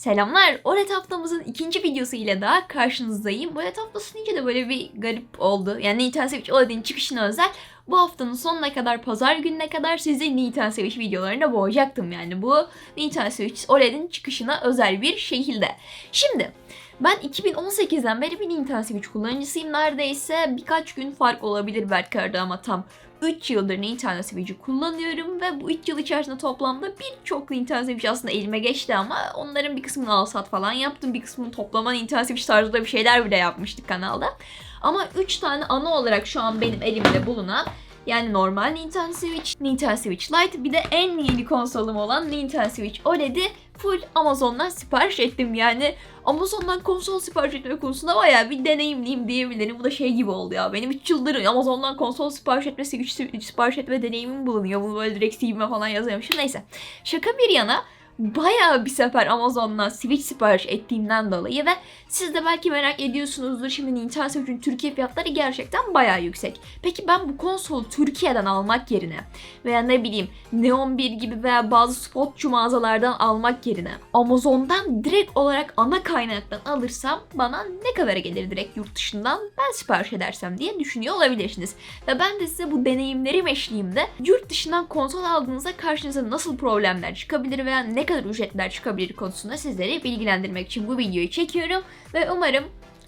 Selamlar. OLED haftamızın ikinci videosu ile daha karşınızdayım. OLED haftası deyince de böyle bir garip oldu. Yani Nintendo Switch OLED'in çıkışına özel bu haftanın sonuna kadar, pazar gününe kadar sizi Nintendo Switch videolarına boğacaktım. Yani bu Nintendo Switch OLED'in çıkışına özel bir şekilde. Şimdi ben 2018'den beri bir Nintendo Switch kullanıcısıyım. Neredeyse birkaç gün fark olabilir belki ama tam 3 yıldır Nintendo Switch'i kullanıyorum ve bu 3 yıl içerisinde toplamda birçok Nintendo Switch aslında elime geçti ama onların bir kısmını al sat falan yaptım. Bir kısmını toplama Nintendo Switch tarzında bir şeyler bile yapmıştık kanalda. Ama 3 tane ana olarak şu an benim elimde bulunan yani normal Nintendo Switch, Nintendo Switch Lite bir de en yeni konsolum olan Nintendo Switch OLED'i full Amazon'dan sipariş ettim. Yani Amazon'dan konsol sipariş etme konusunda bayağı bir deneyimliyim diyebilirim. Bu da şey gibi oldu ya. Benim 3 yıldır Amazon'dan konsol sipariş etmesi, güç sipariş etme deneyimim bulunuyor. Bunu böyle direkt CV'me falan yazıyormuşum. Neyse. Şaka bir yana bayağı bir sefer Amazon'dan Switch sipariş ettiğimden dolayı ve siz de belki merak ediyorsunuzdur şimdi Nintendo Switch'in Türkiye fiyatları gerçekten bayağı yüksek. Peki ben bu konsolu Türkiye'den almak yerine veya ne bileyim Neon 1 gibi veya bazı spotçu mağazalardan almak yerine Amazon'dan direkt olarak ana kaynaktan alırsam bana ne kadar gelir direkt yurt dışından ben sipariş edersem diye düşünüyor olabilirsiniz. Ve ben de size bu deneyimlerim eşliğimde yurt dışından konsol aldığınızda karşınıza nasıl problemler çıkabilir veya ne kadar ücretler çıkabilir konusunda sizleri bilgilendirmek için bu videoyu çekiyorum ve umarım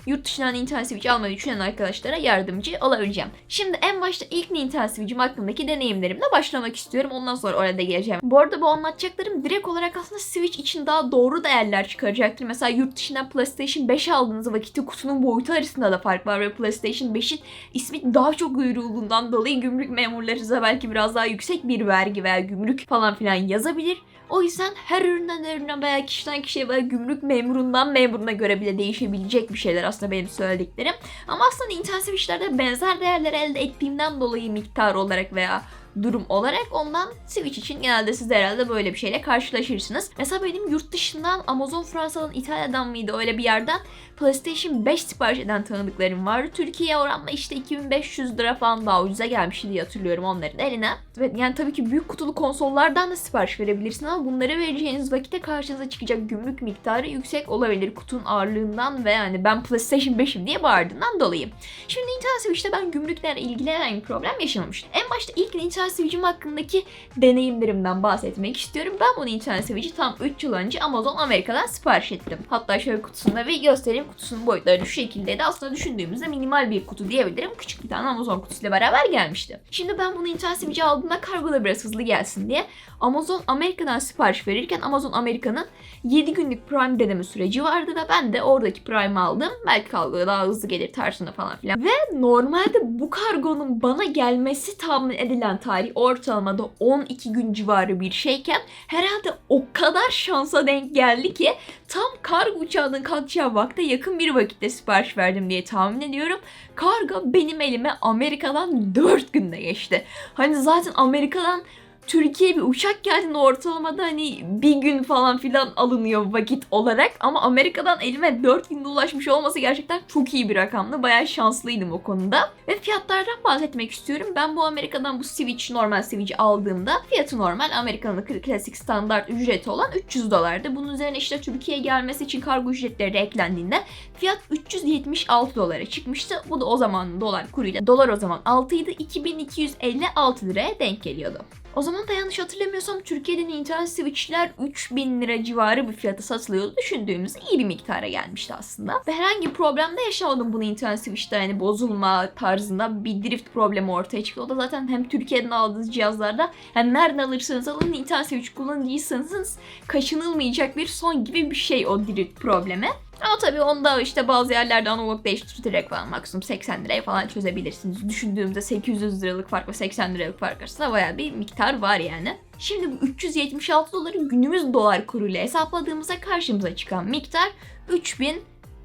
yurt dışından Nintendo Switch almayı düşünen arkadaşlara yardımcı olabileceğim. Şimdi en başta ilk Nintendo Switch'im hakkındaki deneyimlerimle başlamak istiyorum. Ondan sonra orada geleceğim. Bu arada bu anlatacaklarım direkt olarak aslında Switch için daha doğru değerler çıkaracaktır. Mesela yurt dışından PlayStation 5 aldığınız vakitte kutunun boyutu arasında da fark var ve PlayStation 5'in ismi daha çok duyurulduğundan dolayı gümrük memurları size belki biraz daha yüksek bir vergi veya gümrük falan filan yazabilir. O yüzden her üründen ürüne veya kişiden kişiye veya gümrük memurundan memuruna göre bile değişebilecek bir şeyler aslında benim söylediklerim. Ama aslında intensiv işlerde benzer değerler elde ettiğimden dolayı miktar olarak veya durum olarak ondan Switch için genelde siz de herhalde böyle bir şeyle karşılaşırsınız. Mesela benim yurt dışından Amazon Fransa'dan İtalya'dan mıydı öyle bir yerden PlayStation 5 sipariş eden tanıdıklarım vardı. Türkiye oranla işte 2500 lira falan daha ucuza gelmişti diye hatırlıyorum onların eline. Yani tabii ki büyük kutulu konsollardan da sipariş verebilirsiniz ama bunları vereceğiniz vakitte karşınıza çıkacak gümrük miktarı yüksek olabilir kutunun ağırlığından ve yani ben PlayStation 5'im diye bağırdığından dolayı. Şimdi Nintendo Switch'te ben gümrüklerle ilgili herhangi bir problem yaşamamıştım. En başta ilk Nintendo Switch'im hakkındaki deneyimlerimden bahsetmek istiyorum. Ben bu Nintendo Switch'i tam 3 yıl önce Amazon Amerika'dan sipariş ettim. Hatta şöyle kutusunda bir göstereyim kutusunun boyutları şu şekildeydi. Aslında düşündüğümüzde minimal bir kutu diyebilirim. Küçük bir tane Amazon kutusuyla beraber gelmişti. Şimdi ben bunu Nintendo Switch'i aldığımda kargoda biraz hızlı gelsin diye Amazon Amerika'dan sipariş verirken Amazon Amerika'nın 7 günlük Prime deneme süreci vardı ve ben de oradaki Prime aldım. Belki kargo daha hızlı gelir tarzında falan filan. Ve normalde bu kargonun bana gelmesi tahmin edilen tarih ortalamada 12 gün civarı bir şeyken herhalde o kadar şansa denk geldi ki tam kargo uçağının kalkacağı vakte yakın bir vakitte sipariş verdim diye tahmin ediyorum. Kargo benim elime Amerika'dan 4 günde geçti. Hani zaten Amerika'dan Türkiye'ye bir uçak geldiğinde ortalamada hani bir gün falan filan alınıyor vakit olarak ama Amerika'dan elime 4 günde ulaşmış olması gerçekten çok iyi bir rakamdı. Bayağı şanslıydım o konuda. Ve fiyatlardan bahsetmek istiyorum. Ben bu Amerika'dan bu Switch normal Switch'i aldığımda fiyatı normal Amerika'nın klasik standart ücreti olan 300 dolardı. Bunun üzerine işte Türkiye'ye gelmesi için kargo ücretleri de eklendiğinde fiyat 376 dolara çıkmıştı. Bu da o zaman dolar kuruyla. Dolar o zaman 6 idi. 2256 liraya denk geliyordu. O zaman da yanlış hatırlamıyorsam Türkiye'de Nintendo Switch'ler 3000 lira civarı bir fiyata satılıyordu. Düşündüğümüzde iyi bir miktara gelmişti aslında. Ve herhangi bir problem de yaşamadım bu Nintendo Switch'te yani bozulma tarzında bir drift problemi ortaya çıktı. O da zaten hem Türkiye'den aldığınız cihazlarda hem nereden alırsanız alın Nintendo Switch kullanıcıysanız kaçınılmayacak bir son gibi bir şey o drift problemi. Ama tabii onda işte bazı yerlerde analog değiştirerek falan maksimum 80 liraya falan çözebilirsiniz. Düşündüğümde 800 liralık fark ve 80 liralık fark arasında baya bir miktar var yani. Şimdi bu 376 doları günümüz dolar kuruyla hesapladığımızda karşımıza çıkan miktar 3000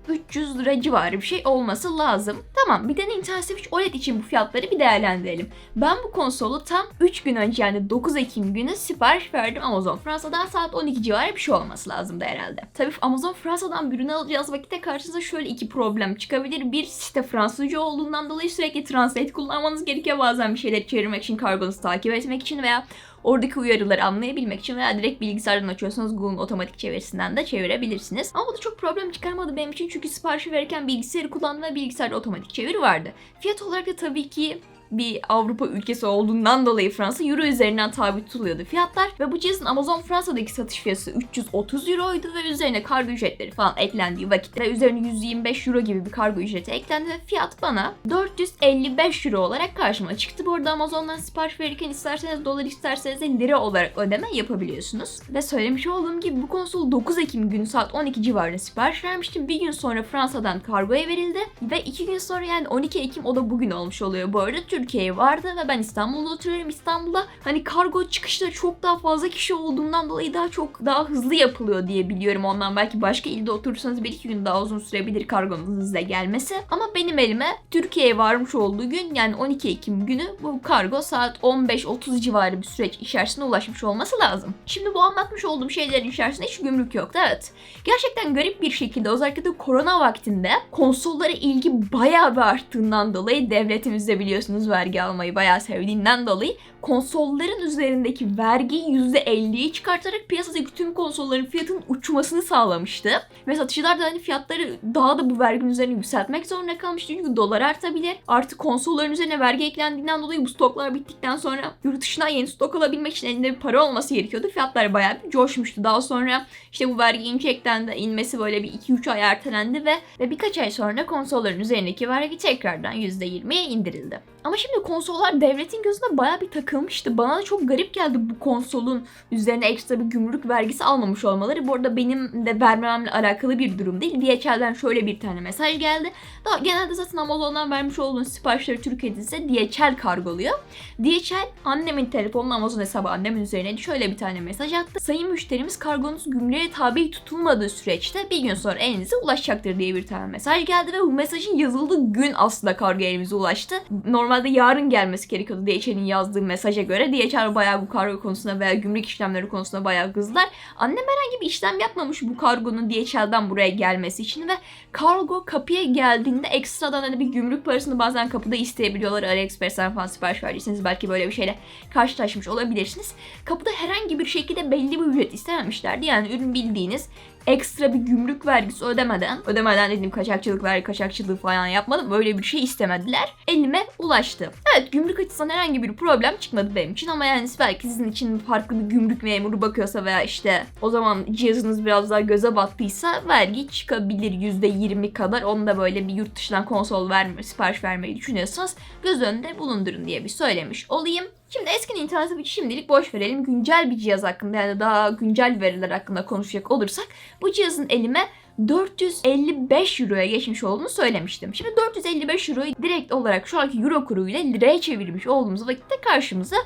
300 lira civarı bir şey olması lazım. Tamam bir de Nintendo Switch OLED için bu fiyatları bir değerlendirelim. Ben bu konsolu tam 3 gün önce yani 9 Ekim günü sipariş verdim Amazon Fransa'dan saat 12 civarı bir şey olması lazımdı herhalde. Tabii Amazon Fransa'dan bir ürün alacağız vakitte karşınıza şöyle iki problem çıkabilir. Bir site Fransızca olduğundan dolayı sürekli translate kullanmanız gerekiyor bazen bir şeyleri çevirmek için kargonuzu takip etmek için veya oradaki uyarıları anlayabilmek için veya direkt bilgisayardan açıyorsanız Google'un otomatik çevirisinden de çevirebilirsiniz. Ama bu da çok problem çıkarmadı benim için çünkü siparişi verirken bilgisayarı kullandım ve bilgisayarda otomatik çeviri vardı. Fiyat olarak da tabii ki bir Avrupa ülkesi olduğundan dolayı Fransa euro üzerinden tabi tutuluyordu fiyatlar ve bu cihazın Amazon Fransa'daki satış fiyatı 330 euroydu ve üzerine kargo ücretleri falan eklendiği vakitte üzerine 125 euro gibi bir kargo ücreti eklendi ve fiyat bana 455 euro olarak karşıma çıktı. Bu arada Amazon'dan sipariş verirken isterseniz dolar isterseniz de lira olarak ödeme yapabiliyorsunuz. Ve söylemiş olduğum gibi bu konsol 9 Ekim günü saat 12 civarında sipariş vermiştim. Bir gün sonra Fransa'dan kargoya verildi ve 2 gün sonra yani 12 Ekim o da bugün olmuş oluyor bu arada. Türkiye'ye vardı ve ben İstanbul'da oturuyorum. İstanbul'da hani kargo çıkışları çok daha fazla kişi olduğundan dolayı daha çok daha hızlı yapılıyor diye biliyorum. Ondan belki başka ilde oturursanız bir iki gün daha uzun sürebilir kargonun size gelmesi. Ama benim elime Türkiye'ye varmış olduğu gün yani 12 Ekim günü bu kargo saat 15-30 civarı bir süreç içerisinde ulaşmış olması lazım. Şimdi bu anlatmış olduğum şeylerin içerisinde hiç gümrük yoktu evet. Gerçekten garip bir şekilde özellikle de korona vaktinde konsollara ilgi bayağı bir arttığından dolayı devletimiz de vergi almayı bayağı sevdiğinden dolayı konsolların üzerindeki vergiyi %50'ye çıkartarak piyasadaki tüm konsolların fiyatının uçmasını sağlamıştı. Ve satıcılar da hani fiyatları daha da bu verginin üzerine yükseltmek zorunda kalmıştı. Çünkü dolar artabilir. Artık konsolların üzerine vergi eklendiğinden dolayı bu stoklar bittikten sonra yurt dışından yeni stok alabilmek için elinde bir para olması gerekiyordu. Fiyatlar bayağı bir coşmuştu. Daha sonra işte bu vergi ince eklendi. inmesi böyle bir 2-3 ay ertelendi ve, ve birkaç ay sonra konsolların üzerindeki vergi tekrardan %20'ye indirildi. Ama şimdi konsollar devletin gözünde bayağı bir takılmıştı. Bana da çok garip geldi bu konsolun üzerine ekstra bir gümrük vergisi almamış olmaları. Bu arada benim de vermememle alakalı bir durum değil. DHL'den şöyle bir tane mesaj geldi. Daha genelde zaten Amazon'dan vermiş olduğunuz siparişleri Türkiye'de ise DHL kargoluyor. DHL annemin telefonuna Amazon hesabı annemin üzerine şöyle bir tane mesaj attı. Sayın müşterimiz kargonuz gümrüğe tabi tutulmadığı süreçte bir gün sonra elinize ulaşacaktır diye bir tane mesaj geldi ve bu mesajın yazıldığı gün aslında kargo elimize ulaştı. Normalde yarın gelmesi gerekiyordu DHL'in yazdığı mesaja göre. DHL bayağı bu kargo konusunda veya gümrük işlemleri konusunda bayağı kızdılar. Annem herhangi bir işlem yapmamış bu kargonun DHL'den buraya gelmesi için ve kargo kapıya geldiğinde ekstradan hani bir gümrük parasını bazen kapıda isteyebiliyorlar. AliExpress'ten falan sipariş verdiyseniz belki böyle bir şeyle karşılaşmış olabilirsiniz. Kapıda herhangi bir şekilde belli bir ücret istememişlerdi. Yani ürün bildiğiniz ekstra bir gümrük vergisi ödemeden, ödemeden dediğim kaçakçılık vergi kaçakçılığı falan yapmadım. Böyle bir şey istemediler. Elime ulaştı. Evet gümrük açısından herhangi bir problem çıkmadı benim için ama yani belki sizin için farklı bir gümrük memuru bakıyorsa veya işte o zaman cihazınız biraz daha göze battıysa vergi çıkabilir %20 kadar. Onu da böyle bir yurt dışından konsol verme, sipariş vermeyi düşünüyorsanız göz önünde bulundurun diye bir söylemiş olayım. Şimdi eski Nintendo Switch'i şimdilik boş verelim. Güncel bir cihaz hakkında yani daha güncel veriler hakkında konuşacak olursak bu cihazın elime 455 euroya geçmiş olduğunu söylemiştim. Şimdi 455 euroyu direkt olarak şu anki euro kuruyla liraya çevirmiş olduğumuz vakitte karşımıza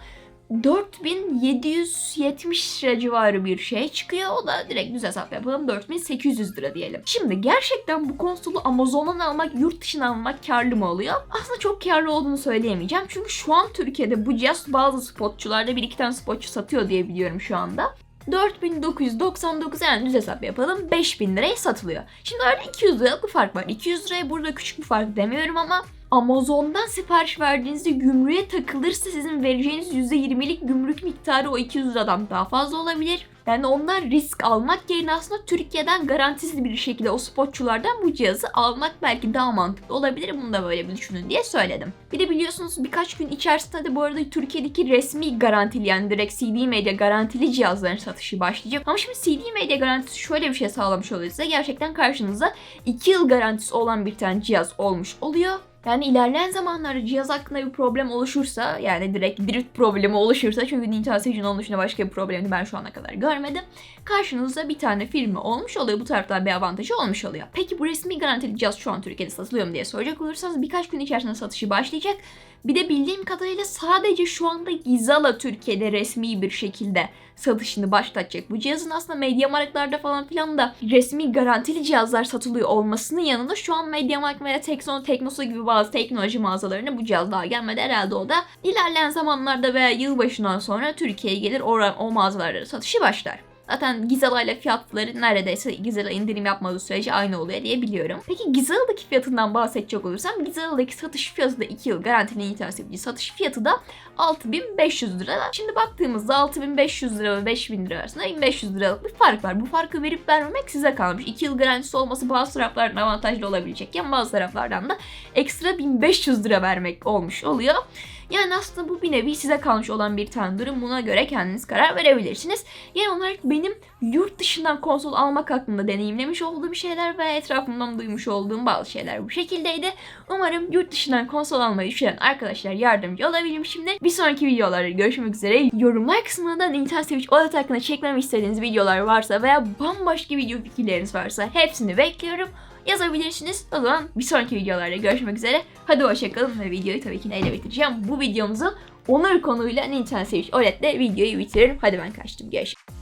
4770 lira civarı bir şey çıkıyor. O da direkt düz hesap yapalım 4800 lira diyelim. Şimdi gerçekten bu konsolu Amazon'dan almak, yurt dışından almak karlı mı oluyor? Aslında çok karlı olduğunu söyleyemeyeceğim. Çünkü şu an Türkiye'de bu cihaz bazı spotçularda bir iki tane spotçu satıyor diye biliyorum şu anda. 4999 yani düz hesap yapalım 5000 liraya satılıyor. Şimdi arada 200 liralık bir fark var. 200 liraya burada küçük bir fark demiyorum ama Amazon'dan sipariş verdiğinizde gümrüğe takılırsa sizin vereceğiniz %20'lik gümrük miktarı o 200 liradan daha fazla olabilir. Yani onlar risk almak yerine aslında Türkiye'den garantisiz bir şekilde o spotçulardan bu cihazı almak belki daha mantıklı olabilir. Bunu da böyle bir düşünün diye söyledim. Bir de biliyorsunuz birkaç gün içerisinde de bu arada Türkiye'deki resmi garantili yani direkt CD Media garantili cihazların satışı başlayacak. Ama şimdi CD Media garantisi şöyle bir şey sağlamış oluyor size. Gerçekten karşınıza 2 yıl garantisi olan bir tane cihaz olmuş oluyor. Yani ilerleyen zamanlarda cihaz hakkında bir problem oluşursa yani direkt drift problemi oluşursa çünkü Nintendo Switch'in onun dışında başka bir problemini ben şu ana kadar görmedim. Karşınızda bir tane firma olmuş oluyor. Bu taraftan bir avantajı olmuş oluyor. Peki bu resmi garantili cihaz şu an Türkiye'de satılıyor mu diye soracak olursanız birkaç gün içerisinde satışı başlayacak. Bir de bildiğim kadarıyla sadece şu anda Gizala Türkiye'de resmi bir şekilde satışını başlatacak. Bu cihazın aslında Mediamarkt'larda falan filan da resmi garantili cihazlar satılıyor olmasının yanında şu an Mediamarkt veya Tekno, Teknosa gibi bazı teknoloji mağazalarına bu cihaz daha gelmedi. Herhalde o da ilerleyen zamanlarda veya yılbaşından sonra Türkiye'ye gelir o, o mağazalarda satışı başlar. Zaten Gizela ile fiyatları neredeyse Gizela indirim yapmadığı sürece aynı oluyor diye biliyorum. Peki Gizela'daki fiyatından bahsedecek olursam Gizela'daki satış fiyatı da 2 yıl garantili internet satış fiyatı da 6500 lira. Şimdi baktığımızda 6500 lira ve 5000 lira arasında 1500 liralık bir fark var. Bu farkı verip vermemek size kalmış. 2 yıl garantisi olması bazı taraflardan avantajlı olabilecekken bazı taraflardan da ekstra 1500 lira vermek olmuş oluyor. Yani aslında bu bir nevi size kalmış olan bir tane durum. Buna göre kendiniz karar verebilirsiniz. Genel olarak benim yurt dışından konsol almak hakkında deneyimlemiş olduğum şeyler ve etrafımdan duymuş olduğum bazı şeyler bu şekildeydi. Umarım yurt dışından konsol almayı düşünen arkadaşlar yardımcı olabilmişimdir. Bir sonraki videolarda görüşmek üzere. Yorumlar kısmına da Nintendo Switch OLED hakkında çekmemi istediğiniz videolar varsa veya bambaşka video fikirleriniz varsa hepsini bekliyorum yazabilirsiniz. O zaman bir sonraki videolarda görüşmek üzere. Hadi hoşçakalın ve videoyu tabii ki neyle bitireceğim. Bu videomuzu onur konuyla Nintendo Switch OLED'le videoyu bitiririm. Hadi ben kaçtım. Görüşürüz.